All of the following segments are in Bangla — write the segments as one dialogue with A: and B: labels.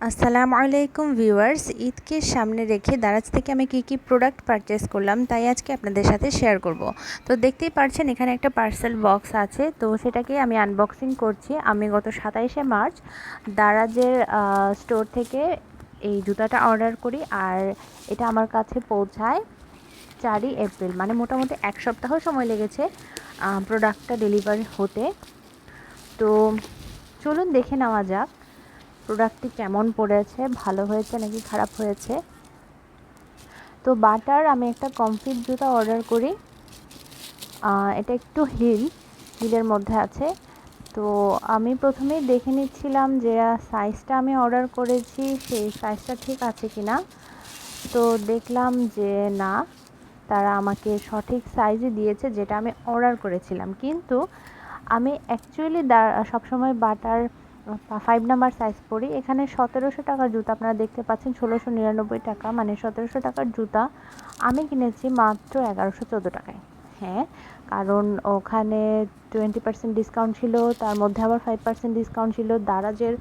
A: আসসালামু আলাইকুম ভিউয়ার্স, ঈদকে সামনে রেখে দারাজ থেকে আমি কি কি প্রোডাক্ট পারচেস করলাম তাই আজকে আপনাদের সাথে শেয়ার করব। তো দেখতেই পারছেন এখানে একটা পার্সেল বক্স আছে, তো সেটাকে আমি আনবক্সিং করছি। আমি গত সাতাইশে মার্চ দারাজের স্টোর থেকে এই জুতাটা অর্ডার করি আর এটা আমার কাছে পৌঁছায় চারই এপ্রিল মানে মোটামুটি এক সপ্তাহ সময় লেগেছে প্রোডাক্টটা ডেলিভারি হতে। তো চলুন দেখে নেওয়া যাক। প্রোডাক্টটি কেমন পড়েছে? ভালো হয়েছে নাকি খারাপ হয়েছে? তো বাটার আমি একটা কমফিট জুতা অর্ডার করি। এটা একটু হিল, হিলের মধ্যে আছে। তো আমি প্রথমেই দেখে নিচ্ছিলাম যে সাইজটা আমি অর্ডার করেছি, সেই সাইজটা ঠিক আছে কি না তো দেখলাম যে, না, তারা আমাকে সঠিক সাইজই দিয়েছে, যেটা আমি অর্ডার করেছিলাম। কিন্তু আমি অ্যাকচুয়ালি সবসময় বাটার ফাইভ নাম্বার সাইজ পরি। এখানে সতেরোশো টাকার জুতা আপনারা দেখতে পাচ্ছেন, ষোলোশো নিরানব্বই টাকা মানে সতেরোশো টাকার জুতা আমি কিনেছি মাত্র এগারোশো চোদ্দ টাকায়। হ্যাঁ কারণ ওখানে টোয়েন্টি পার্সেন্ট ডিসকাউন্ট ছিল, তার মধ্যে আবার ফাইভ পার্সেন্ট ডিসকাউন্ট ছিল, দারাজের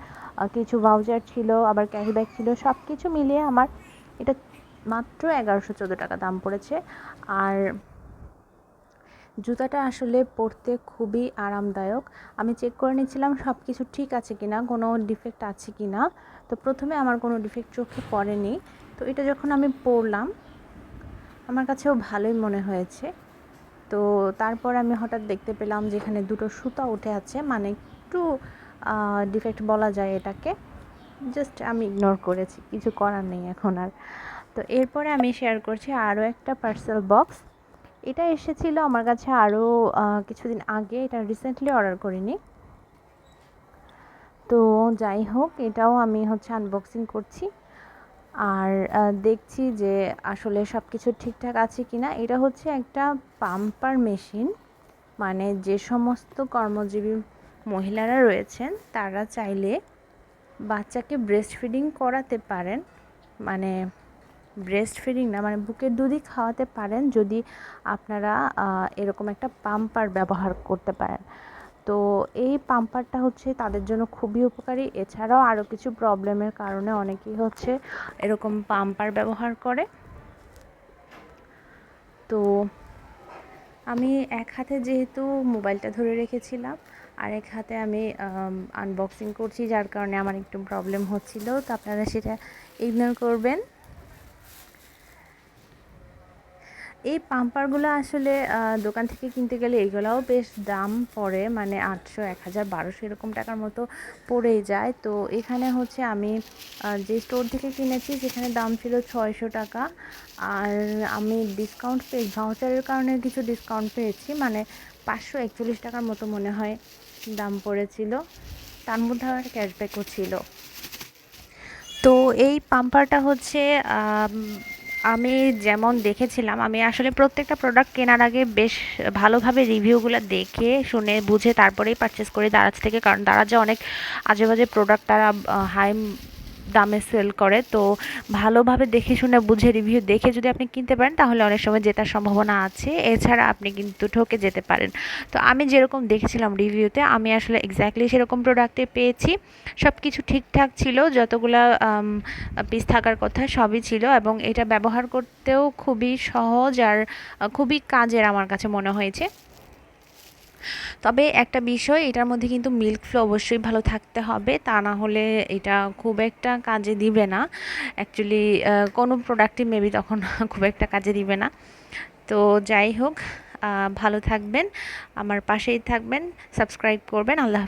A: কিছু ভাউচার ছিল, আবার ক্যাশব্যাক ছিল সব কিছু মিলিয়ে আমার এটা মাত্র এগারোশো চোদ্দ টাকা দাম পড়েছে। আর জুতাটা আসলে পরতে খুবই আরামদায়ক। আমি চেক করে নিচ্ছিলাম সব কিছু ঠিক আছে কি না কোনো ডিফেক্ট আছে কি না তো প্রথমে আমার কোনো ডিফেক্ট চোখে পড়েনি। তো এটা যখন আমি পরলাম, আমার কাছেও ভালোই মনে হয়েছে। তো তারপর আমি হঠাৎ দেখতে পেলাম যেখানে দুটো সুতা উঠে আছে মানে একটু ডিফেক্ট বলা যায় এটাকে। জাস্ট আমি ইগনোর করেছি, কিছু করার নেই এখন আর। তো এরপরে আমি শেয়ার করছি আরও একটা পার্সেল বক্স এটা এসেছিল আমার কাছে আরও কিছুদিন আগে, এটা রিসেন্টলি অর্ডার করিনি। তো যাই হোক, এটাও আমি হচ্ছে আনবক্সিং করছি। আর দেখছি যে আসলে সব কিছু ঠিকঠাক আছে কি না এটা হচ্ছে একটা পাম্পার মেশিন মানে যে সমস্ত কর্মজীবী মহিলারা রয়েছেন, তারা চাইলে বাচ্চাকে ব্রেস্ট ফিডিং করাতে পারেন। মানে ব্রেস্ট ফিডিং না মানে বুকের দুধই খাওয়াতে পারেন যদি আপনারা এরকম একটা পাম্পার ব্যবহার করতে পারেন। তো এই পাম্পারটা হচ্ছে তাদের জন্য খুবই উপকারী। এছাড়াও আরও কিছু প্রবলেমের কারণে অনেকেই হচ্ছে এরকম পাম্পার ব্যবহার করে। তো আমি এক হাতে যেহেতু মোবাইলটা ধরে রেখেছিলাম আর এক হাতে আমি আনবক্সিং করছি, যার কারণে আমার একটু প্রবলেম হচ্ছিল। তো আপনারা সেটা ইগনোর করবেন। এই পাম্পারগুলো আসলে দোকান থেকে কিনতে গেলে এইগুলোও বেশ দাম পড়ে মানে আটশো, এক হাজার, বারোশো এরকম টাকার মতো পড়েই যায়। তো এখানে হচ্ছে আমি যে স্টোর থেকে কিনেছি সেখানে দাম ছিল ছয়শো টাকা। আর আমি ডিসকাউন্ট পেয়ে ভাউচারের কারণে কিছু ডিসকাউন্ট পেয়েছি মানে পাঁচশো একচল্লিশ টাকার মতো মনে হয় দাম পড়েছিল। তার মধ্যে আবার ক্যাশব্যাকও ছিল। তো এই পাম্পারটা হচ্ছে আমি যেমন দেখেছিলাম, আমি আসলে প্রত্যেকটা প্রোডাক্ট কেনার আগে বেশ ভালোভাবে রিভিউগুলো দেখে শুনে বুঝে তারপরেই পারচেস করি দারাজ থেকে। কারণ দারাজে অনেক আজেবাজে প্রোডাক্ট তারা হাই দামে সেল করে। তো ভালোভাবে দেখে শুনে বুঝে রিভিউ দেখে যদি আপনি কিনতে পারেন, তাহলে অনেক সময় জেতার সম্ভাবনা আছে। এছাড়া আপনি কিন্তু ঠকে যেতে পারেন। তো আমি যেরকম দেখেছিলাম রিভিউতে আমি আসলে এক্স্যাক্টলি সেরকম প্রোডাক্টে পেয়েছি। সব কিছু ঠিকঠাক ছিল, যতগুলো পিস থাকার কথা সবই ছিল এবং এটা ব্যবহার করতেও খুবই সহজ আর, খুবই কাজের আমার কাছে মনে হয়েছে। তবে একটা বিষয়, এটার মধ্যে কিন্তু মিল্ক ফ্লো অবশ্যই ভালো থাকতে হবে। তা না হলে এটা খুব একটা কাজে দিবে না। অ্যাকচুয়ালি কোনো প্রোডাক্টই মেবি তখন খুব একটা কাজে দিবে না। তো যাই হোক ভালো থাকবেন, আমার পাশেই থাকবেন সাবস্ক্রাইব করবেন, আল্লাহ